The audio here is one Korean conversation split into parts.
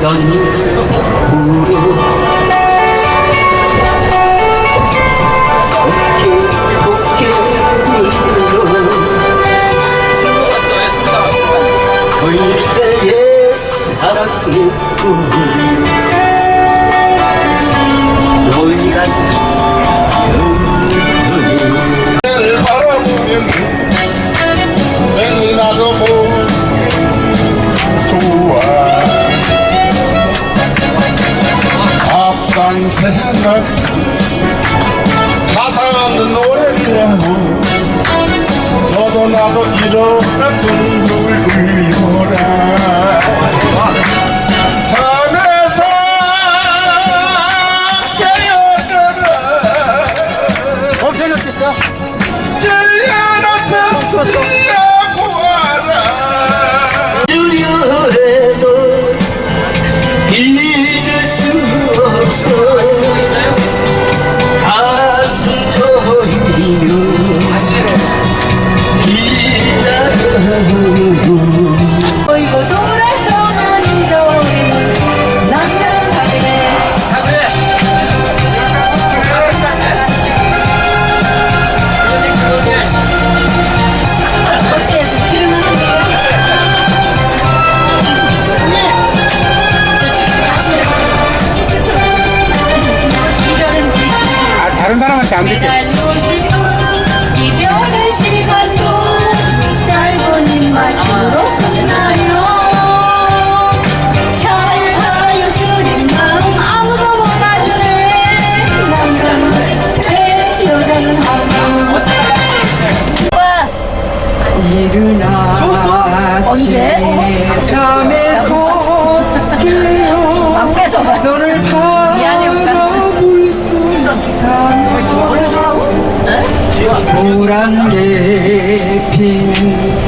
张后 나는 항상 가상 없는 노래를 부르고 너도 나도 일어났군 아, 다른 사람한테 안 듣게. King.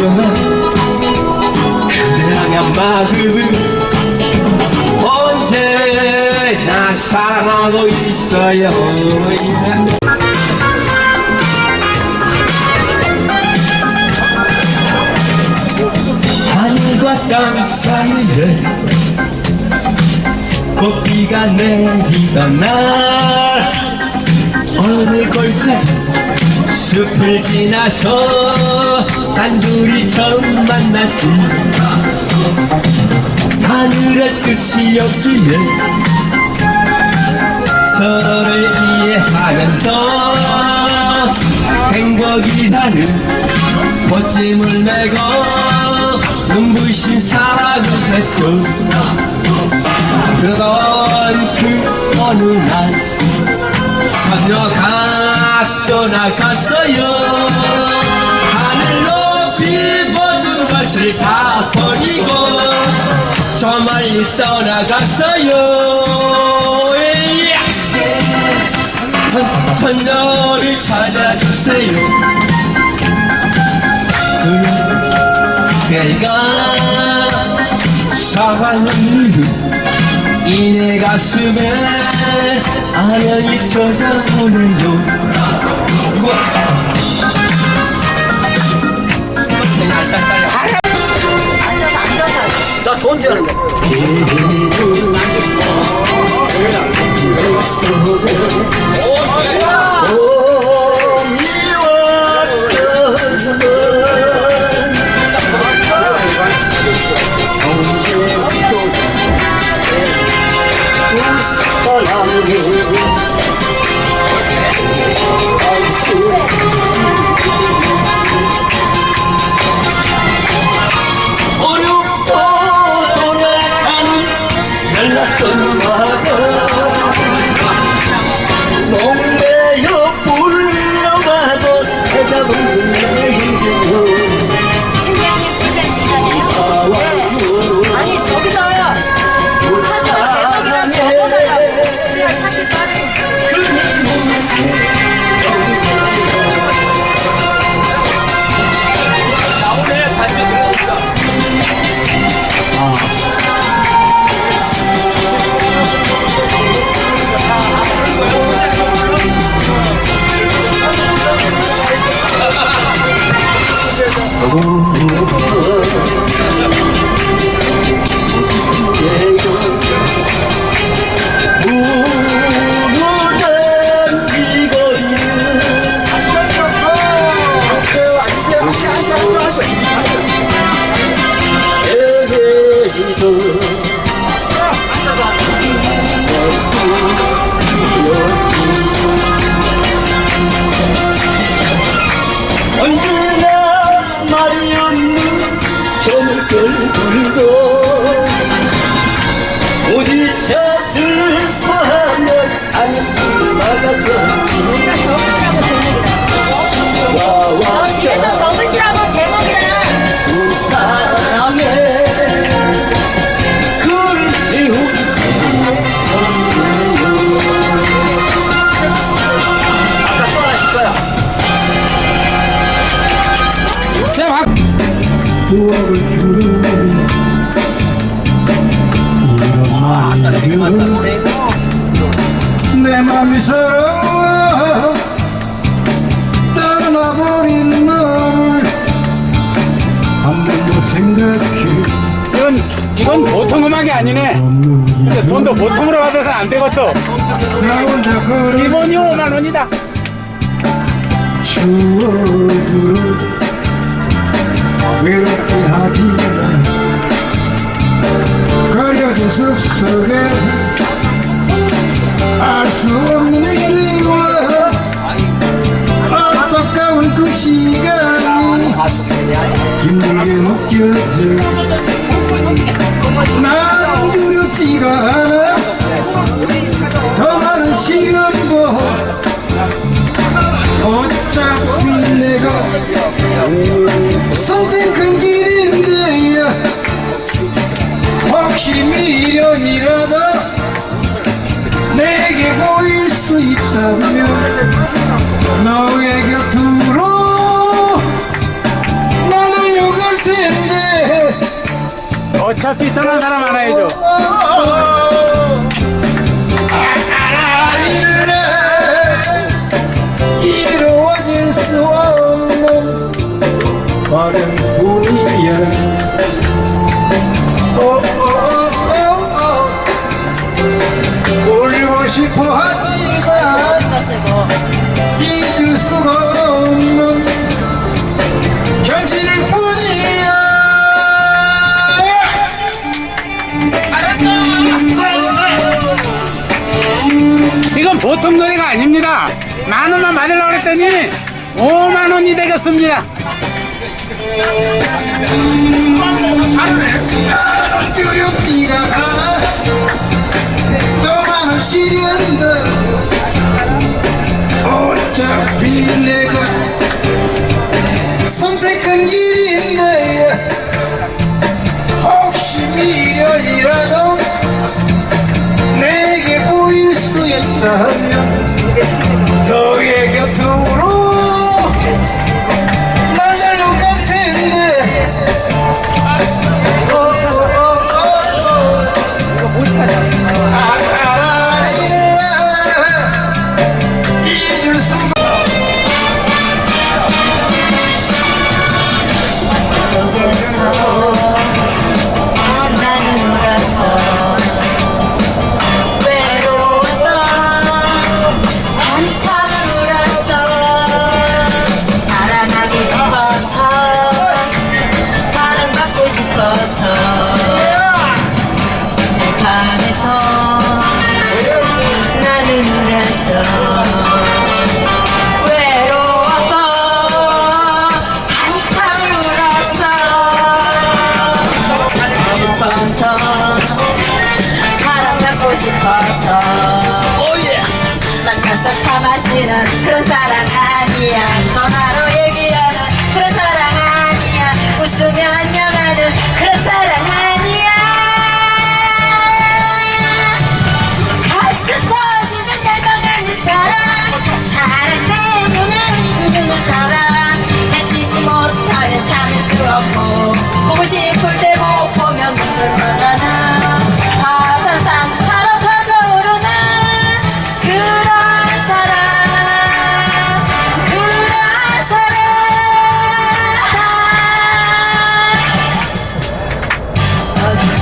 그대 향한 마음은 언제나 사랑하고 있어요. 하늘과 땅 사이에 꽃비가 내리던 날 어느 걸째 숲을 지나서 단둘이 처음 만났지. 하늘의 뜻이 없기에 서로를 이해하면서 행복이라는 꽃짐을 메고 눈부신 사랑을 했죠 그러던 그 어느 날 선녀 가 떠나갔어요. 하늘 높이 모든 것을 다 버리고 저 멀리 떠나갔어요. 선녀를 찾아주세요. 그대가 사랑하는 이내 가슴에 아령이 젖어오네요 어렵고 이건, 보통 음악이 아니네. 근데 돈도 보통으로 받아서 안 되겠어. 기본이 5만 원이다. 추억을 외롭게 하기보다 그려진 숲속에 알 수 없는 미래와 안타까운 그 시간이 힘들게 느껴져 나는 두렵지가 않아. 더 많은 시련도 어차피 내가 선택한 길인데 혹시 미련이라도 내게 보일 수 있다면 너의 곁으로 আচ্ছা পিছনে তারা মানাইছো 아닙니다. 만 원만 받으려고 했더니 5만 원이 되겠습니다. 나 하면 Lord. 싶어서 사랑받고 싶어서 내 밤에서 나는 울었어. 외로워서 싶어서 사랑받고 싶어서. Oh 난 가서 차 마시는 그런 사람. 저기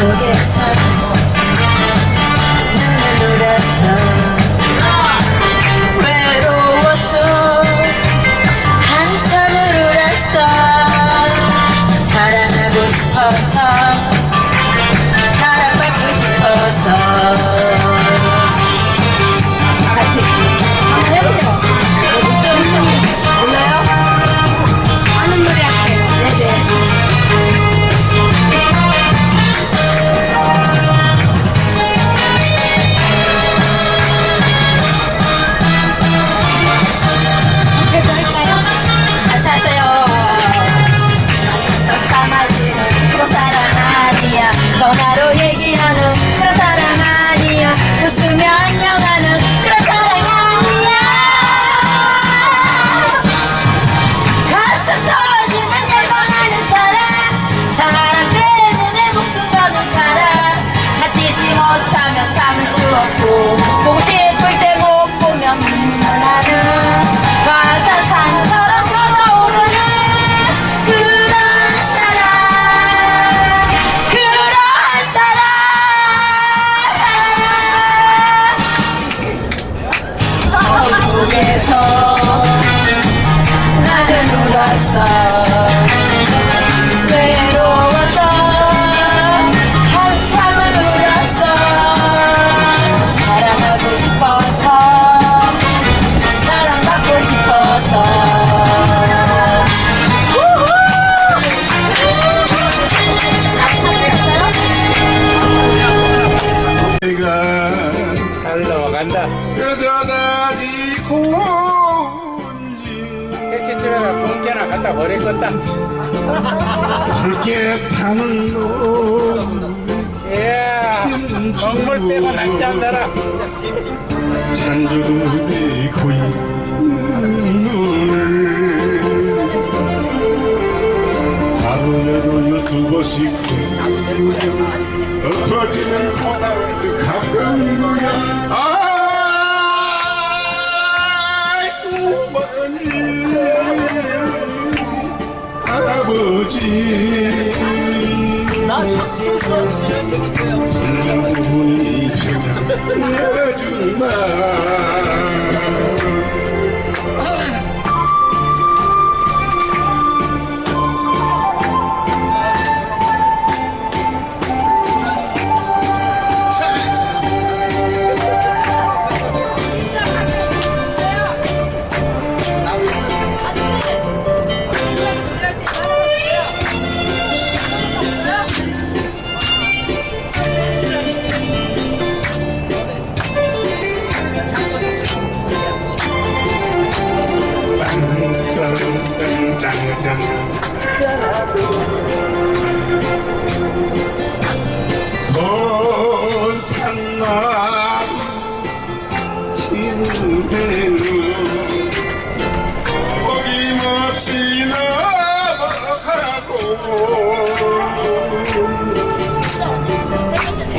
조개살 그렇게 타는 예, 놈 정물 빼고 낫지 않더라. 잔두리 고이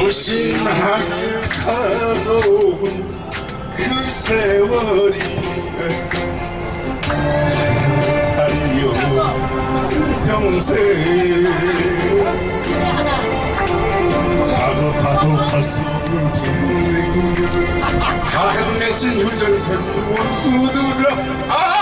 무심하게 가고 그 세월이 살려 평생 가도 가도 갈수 없는 길 가득 맺힌 유전선 원수들아 아